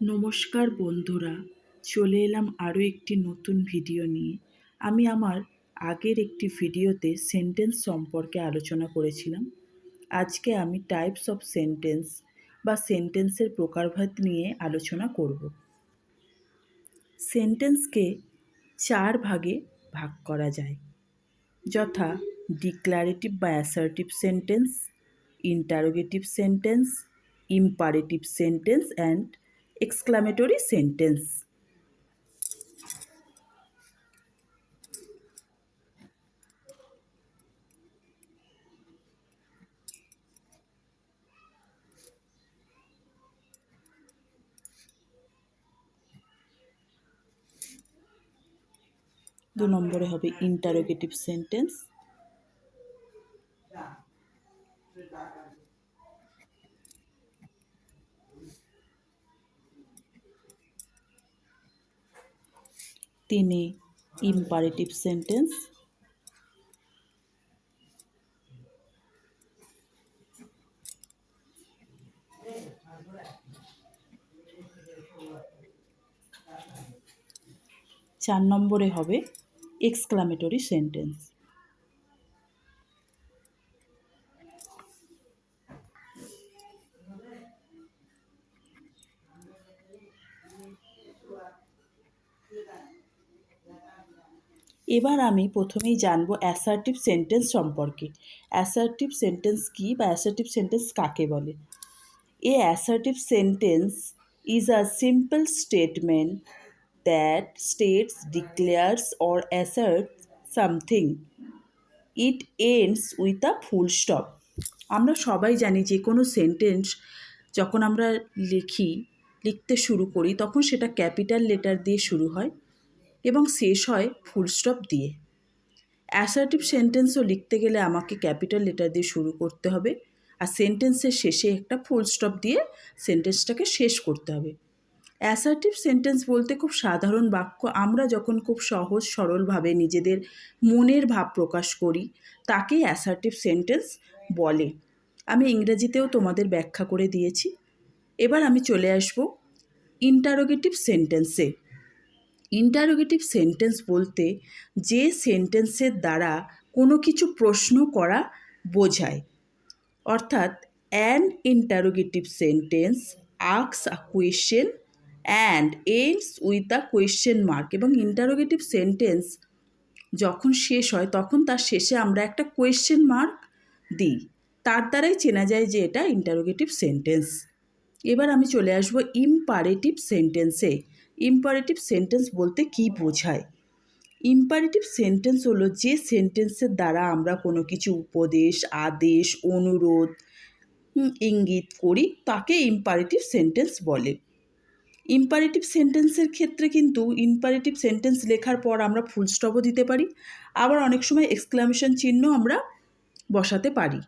নমস্কার বন্ধুরা, চলে এলাম আরও একটি নতুন ভিডিও নিয়ে। আমি আমার আগের একটি ভিডিওতে সেন্টেন্স সম্পর্কে আলোচনা করেছিলাম। আজকে আমি টাইপস অফ সেন্টেন্স বা সেন্টেন্সের প্রকারভেদ নিয়ে আলোচনা করব। সেন্টেন্সকে চার ভাগে ভাগ করা যায়। যথা ডিক্লারেটিভ বা assertive sentence interrogative sentence imperative sentence and exclamatory sentence দু নম্বরে হবে ইন্টারোগেটিভ সেন্টেন্স তিনে ইম্পারেটিভ সেন্টেন্স চার নম্বরে হবে এক্সক্লামেটরি সেন্টেন্স এবার আমি প্রথমেই জানব অ্যাসার্টিভ সেন্টেন্স সম্পর্কে। অ্যাসার্টিভ সেন্টেন্স কী বা অ্যাসার্টিভ সেন্টেন্স কাকে বলে? A assertive sentence is a simple statement that states declares or assert something it ends with a full stop আমরা সবাই জানি যে কোনো সেন্টেন্স যখন আমরা লিখি, লিখতে শুরু করি, তখন সেটা ক্যাপিটাল লেটার দিয়ে শুরু হয়। এবং শেষ হয় ফুল স্টপ দিয়ে। অ্যাসার্টিভ সেন্টেন্সও লিখতে গেলে আমাকে ক্যাপিটাল লেটার দিয়ে শুরু করতে হবে আর সেন্টেন্সের শেষে একটা ফুল স্টপ দিয়ে সেন্টেন্সটাকে শেষ করতে হবে। অ্যাসার্টিভ সেন্টেন্স বলতে খুব সাধারণ বাক্য। আমরা যখন খুব সহজ, সরলভাবে নিজেদের মনের ভাব প্রকাশ করি, তাকেই অ্যাসার্টিভ সেন্টেন্স বলে। আমি ইংরেজিতেও তোমাদের ব্যাখ্যা করে দিয়েছি। এবার আমি চলে আসব ইন্টারোগেটিভ সেন্টেন্সে ইন্টারোগেটিভ সেন্টেন্স বলতে যে সেন্টেন্সের দ্বারা কোনো কিছু প্রশ্ন করা বোঝায়। অর্থাৎ an interrogative sentence asks a question and ends with a question mark এবং ইন্টারোগেটিভ সেন্টেন্স যখন শেষ হয় তখন তার শেষে আমরা একটা কোয়েশ্চেন মার্ক দিই। তার দ্বারাই চেনা যায় যে এটা ইন্টারোগেটিভ সেন্টেন্স এবার আমি চলে আসব ইম্পারেটিভ সেন্টেন্সে ইম্পারেটিভ সেন্টেন্স বলতে কি বোঝায়? ইম্পারেটিভ সেন্টেন্স হলো যে সেন্টেন্সের দ্বারা আমরা কোনো কিছু উপদেশ, আদেশ, অনুরোধ ইঙ্গিত করি, তাকে ইম্পারেটিভ সেন্টেন্স বলে। ইম্পারেটিভ সেন্টেন্সের ক্ষেত্রে কিন্তু ইম্পারেটিভ সেন্টেন্স লেখার পর আমরা ফুল স্টপও দিতে পারি। আবার অনেক সময় এক্সক্লামেশন চিহ্ন আমরা বসাতে পারি।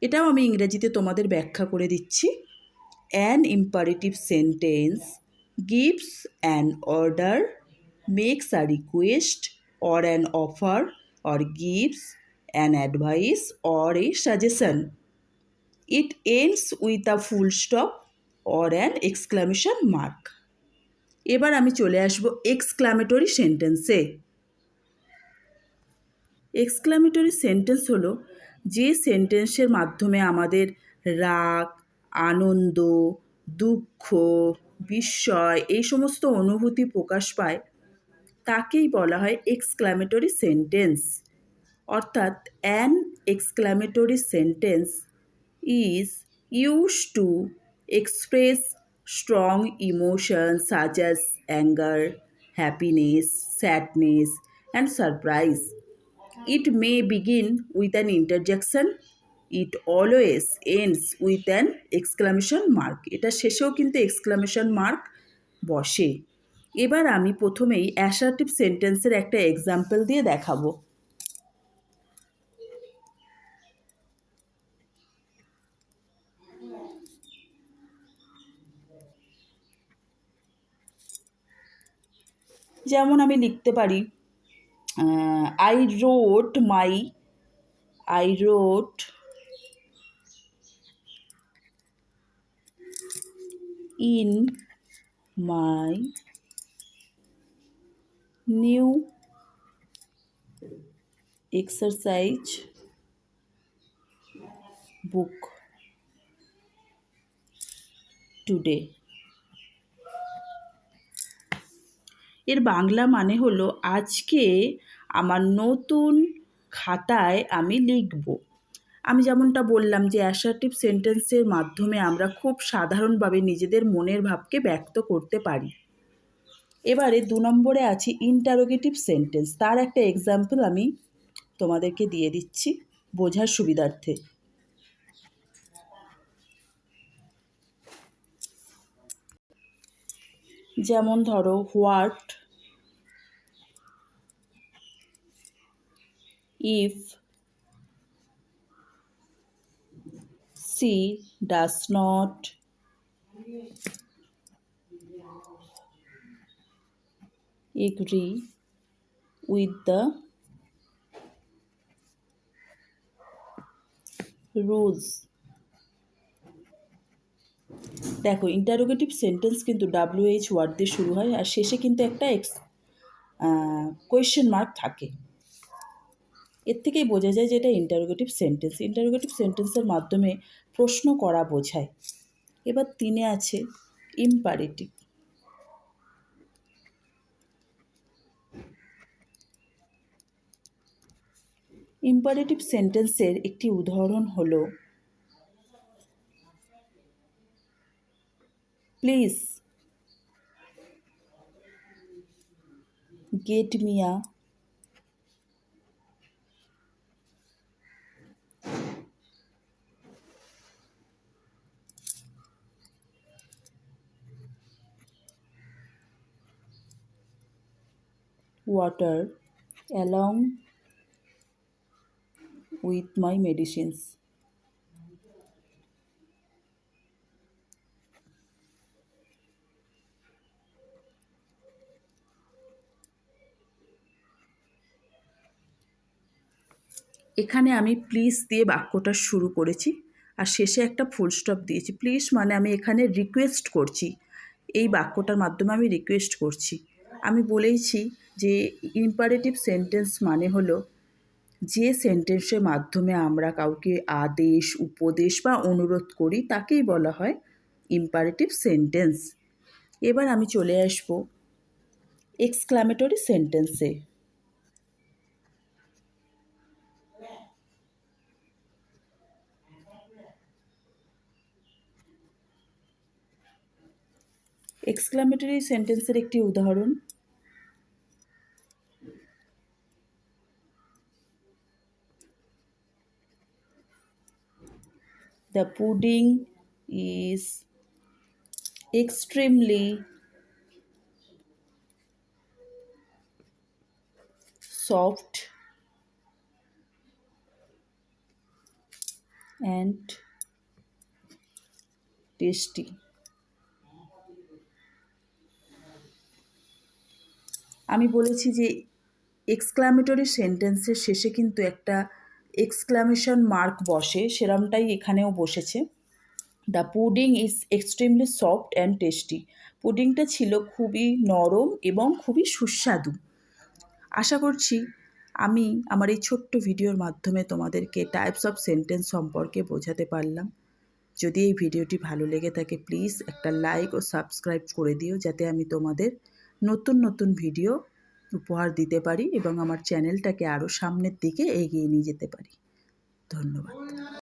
এটাও আমি ইংরেজিতে তোমাদের ব্যাখ্যা করে দিচ্ছি। An imperative sentence gives an order, makes a request or an offer, or gives an advice or a suggestion. It ends with a full stop or an exclamation mark. এবার আমি চলে আসব এক্সক্লামেটরি সেন্টেন্সে এক্সক্লামেটরি সেন্টেন্স হলো যে সেন্টেন্সের মাধ্যমে আমাদের রাগ আনন্দ দুঃখ বিস্ময়, এই সমস্ত অনুভূতি প্রকাশ পায়, তাকেই বলা হয় এক্সক্লামেটরি সেন্টেন্স অর্থাৎ an exclamatory sentence is use to express strong emotion as anger happiness sadness and surprise it may begin with an interjection it always ends with an exclamation mark এটা শেষেও কিন্তু এক্সক্লামেশন মার্ক বসে। এবার আমি প্রথমেই assertive সেন্টেন্সের একটা example দিয়ে দেখাবো। যেমন আমি লিখতে পারি I wrote my I wrote in my new exercise book today. এর বাংলা মানে হলো, আজকে আমার নতুন খাতায় আমি লিখব। আমি যেমনটা বললাম যে অ্যাসার্টিভ সেন্টেন্সের মাধ্যমে আমরা খুব সাধারণভাবে নিজেদের মনের ভাবকে ব্যক্ত করতে পারি। এবারে দু নম্বরে আছে ইন্টারোগেটিভ সেন্টেন্স তার একটা এক্সাম্পল আমি তোমাদেরকে দিয়ে দিচ্ছি বোঝার সুবিধার্থে। যেমন ধরো what if she does not agree with the rules. দেখো ইন্টারোগেটিভ সেন্টেন্স কিন্তু ডাব্লিউএইচ ওয়ার্ড দিয়ে শুরু হয় আর শেষে কিন্তু একটা এক্স কোয়েশ্চেন মার্ক থাকে। এর থেকেই বোঝা যায় যে এটা ইন্টারোগেটিভ সেন্টেন্স ইন্টারোগেটিভ সেন্টেন্সের মাধ্যমে প্রশ্ন করা বোঝায়। এবার তিনে আছে ইম্পারেটিভ ইম্পারেটিভ সেন্টেন্সের একটি উদাহরণ হল please get me a water along with my medicines. এখানে আমি প্লিজ দিয়ে বাক্যটা শুরু করেছি আর শেষে একটা ফুল স্টপ দিয়েছি। প্লিজ মানে আমি এখানে রিকোয়েস্ট করছি। এই বাক্যটার মাধ্যমে আমি রিকোয়েস্ট করছি। আমি বলেইছি যে ইম্পারেটিভ সেন্টেন্স মানে হলো, যে সেন্টেন্সের মাধ্যমে আমরা কাউকে আদেশ, উপদেশ বা অনুরোধ করি তাকেই বলা হয় ইম্পারেটিভ সেন্টেন্স এবার আমি চলে আসব এক্সক্লামেটরি সেন্টেন্সে এক্সক্লামেটরি সেন্টেন্সের একটি উদাহরণ। The pudding is extremely soft and tasty. আমি বলেছি যে এক্সক্লামেটরি সেন্টেন্সের শেষে কিন্তু একটা এক্সক্লামেশন মার্ক বসে, সেরমটাই এখানেও বসেছে। The pudding is extremely soft and tasty পুডিংটা ছিল খুবই নরম এবং খুবই সুস্বাদু। আশা করছি আমি আমার এই ছোট্ট ভিডিওর মাধ্যমে তোমাদেরকে টাইপস অফ সেন্টেন্স সম্পর্কে বোঝাতে পারলাম। যদি এই ভিডিওটি ভালো লেগে থাকে প্লিজ একটা লাইক ও সাবস্ক্রাইব করে দিও, যাতে আমি তোমাদের নতুন নতুন ভিডিও উপহার দিতে পারি এবং আমার চ্যানেলটাকে আরও সামনের দিকে এগিয়ে নিয়ে যেতে পারি। ধন্যবাদ।